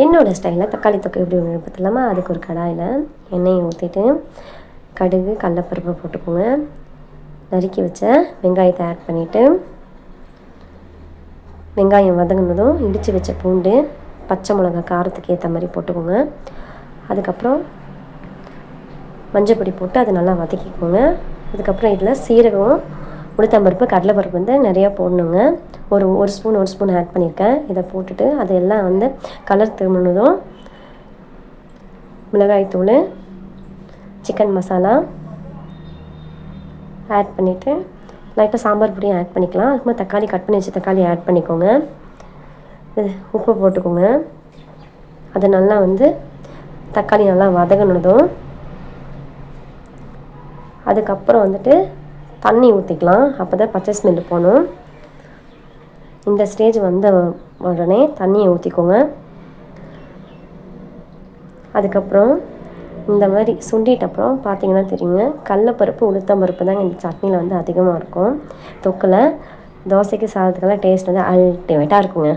என்னோடய ஸ்டைலில் தக்காளி தொக்கு எப்படி ஒன்று பார்த்துலாமா அதுக்கு ஒரு கடாயில் எண்ணெயை ஊற்றிட்டு கடுகு கடலப்பருப்பு போட்டுக்கோங்க. நறுக்கி வச்ச வெங்காயத்தை ஆட் பண்ணிவிட்டு வெங்காயம் வதங்கினதும் இடித்து வச்ச பூண்டு பச்சை மிளகா காரத்துக்கு ஏற்ற மாதிரி போட்டுக்கோங்க. அதுக்கப்புறம் மஞ்சப்பொடி போட்டு அதை நல்லா வதக்கிக்கோங்க. அதுக்கப்புறம் இதில் சீரகம் உளுத்தம்பருப்பு கடலைப்பருப்பு வந்து நிறையா போடணுங்க. ஒரு ஒரு ஸ்பூன் ஒரு ஸ்பூன் ஆட் பண்ணியிருக்கேன். இதை போட்டுட்டு அது எல்லாம் வந்து கலர் திரும்பினதும் மிளகாய்த்தூள் சிக்கன் மசாலா ஆட் பண்ணிவிட்டு லைட்டாக சாம்பார் பொடியும் ஆட் பண்ணிக்கலாம். அதுக்கு தக்காளி கட் பண்ணி வச்சு தக்காளி ஆட் பண்ணிக்கோங்க. இது உப்பு போட்டுக்கோங்க. அது நல்லா வந்து தக்காளி நல்லா வதங்கினதும் அதுக்கப்புறம் வந்துட்டு தண்ணி ஊற்றிக்கலாம் அப்போ தான் பச்சை ஸ்மெல் போகணும் இந்த ஸ்டேஜ் வந்த உடனே தண்ணியை ஊற்றிக்கோங்க அதுக்கப்புறம் இந்த மாதிரி சுண்டிட்ட அப்புறம் பார்த்தீங்கன்னா தெரியுங்க கடலப்பருப்பு உளுத்தம்பருப்பு தாங்க இந்த சட்னியில் வந்து அதிகமாக இருக்கும். தொக்கில் தோசைக்கு சாதத்துக்கெல்லாம் டேஸ்ட் வந்து அல்டிமேட்டாக இருக்குங்க.